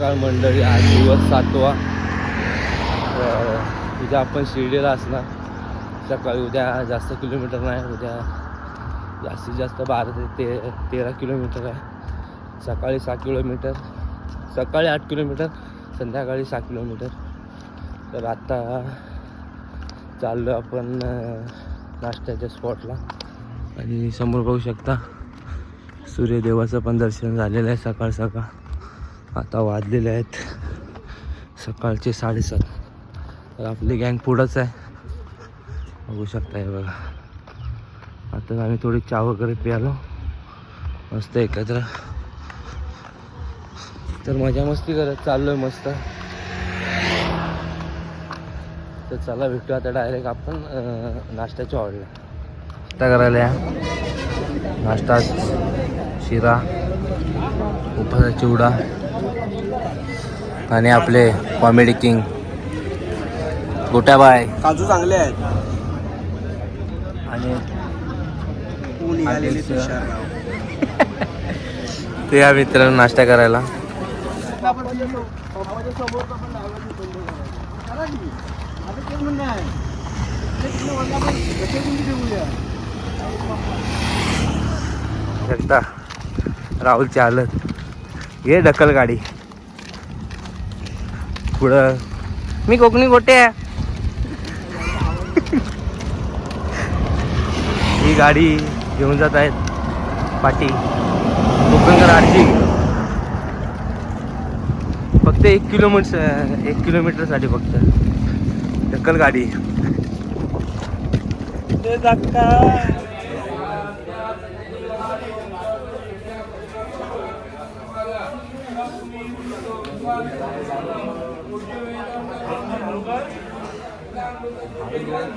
सकाळ मंडळी आज दिवस सातवा. तर उद्या आपण शिर्डीला असणार. सकाळी उद्या जास्त किलोमीटर नाही उद्या जास्तीत जास्त बारा ते ते तेरा किलोमीटर आहे. सकाळी सहा किलोमीटर सकाळी आठ किलोमीटर संध्याकाळी सहा किलोमीटर. तर आत्ता चाललो आपण नाश्त्याच्या स्पॉटला आणि समोर बघू शकता सूर्यदेवाचं पण दर्शन झालेलं आहे सकाळ सकाळ. आता वाजलेले आहेत. सकाळचे साडेसात. तर आपली गँग पुढंच आहे. बघू शकता हे बघा. आता आम्ही थोडी चहा वगैरे प्यालो. मस्त एकत्र. तर मजा मस्ती करत चाललोय मस्त. तर चला भेटू आता डायरेक्ट आपण नाश्त्याची नाश्त्याच्या हॉलला नाश्ता करायला नाश्ता शिरा उपासा चिवडा आणि आपले कॉमेडी किंग गोट्याबाय. काजू चांगले आहेत. आणि ते या मित्रांनो नाश्ता करायला. शकता राहुलची हालत. घे ढकल गाडी. पुढं. मी कोकणी गोटे आहे. ही गाडी घेऊन जात आहेत पाठी कोकणकर आरची फक्त एक किलोमीटर एक किलोमीटरसाठी फक्त. ढकल गाडी.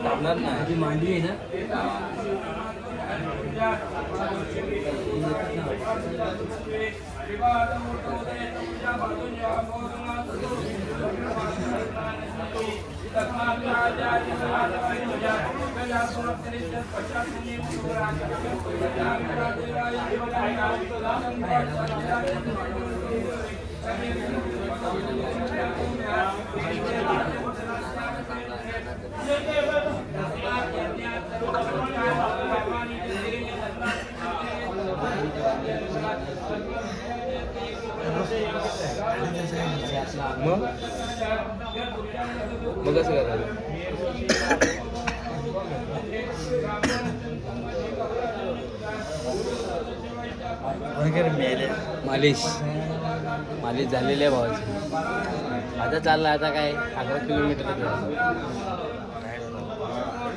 தமிழர் இது மாண்டி என்ன Thank you. मग? मग कसं करायचं मालिश. मालिश झालेली आहे भावाची. आता चाललं आता काय? अकरा किलोमीटर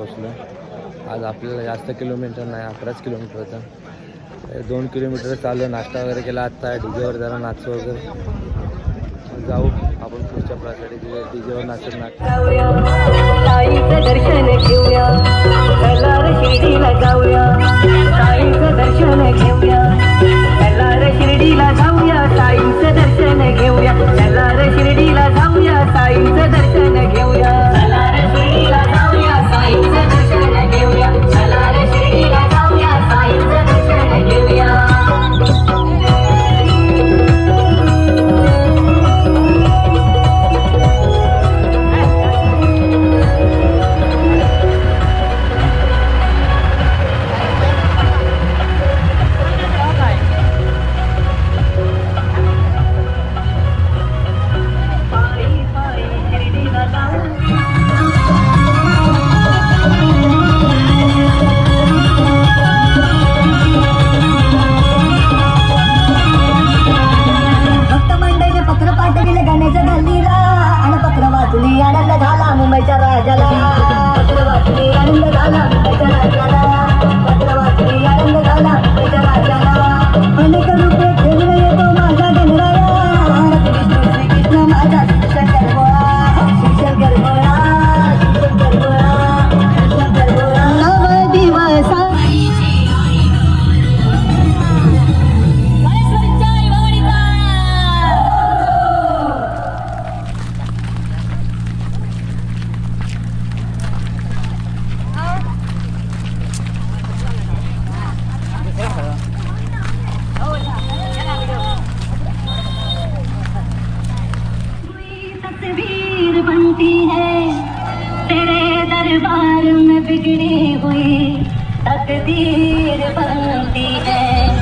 पोचलो आज आपल्याला जास्त किलोमीटर नाही अकराच किलोमीटर होतं. दोन किलोमीटर चालू नाश्ता वगैरे केला आत्ता डीजेवर जरा नाचतो वगैरे. जाऊ आपण पुढच्या प्रकारे डीजेवर नाचत नाच. दर्शन घेऊया. तकदीर बनती है।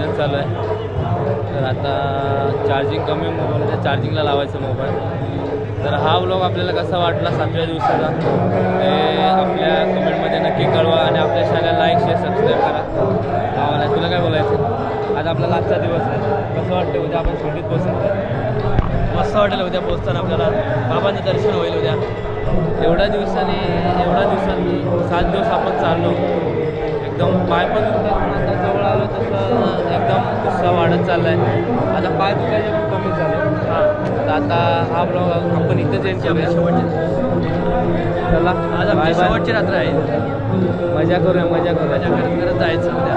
आता चालू आहे. तर आता चार्जिंग कमी म्हणून त्या चार्जिंगला लावायचं मोबाईल तर हा व्लॉग आपल्याला कसा वाटला सातव्या दिवसाचा? ते आपल्या कमेंटमध्ये नक्की कळवा आणि आपल्या शाळेला लाईक शेअर सबस्क्राईब करा. आम्हाला तुला काय बोलायचं? आज आपला आजचा दिवस आहे. कसं वाटतं उद्या आपण सुटीत पोहोचणार मस्त वाटेल उद्या पोचताना आपल्याला. बाबांचं दर्शन होईल उद्या. एवढ्या दिवसांनी एवढ्या दिवसांनी सात दिवस आपण चाललो. एकदम पाय पण आता जवळ आलो तसं एकदम उत्साह वाढत चालला आहे आता पाय दुखायचे पण कमी झाले. हां तर आता हा ब्लॉग आपण इथेच एंड करूया चला आज आमची. शेवटची रात्र आहे. मजा करूया मजा करूया. मजा करत जायचं उद्या.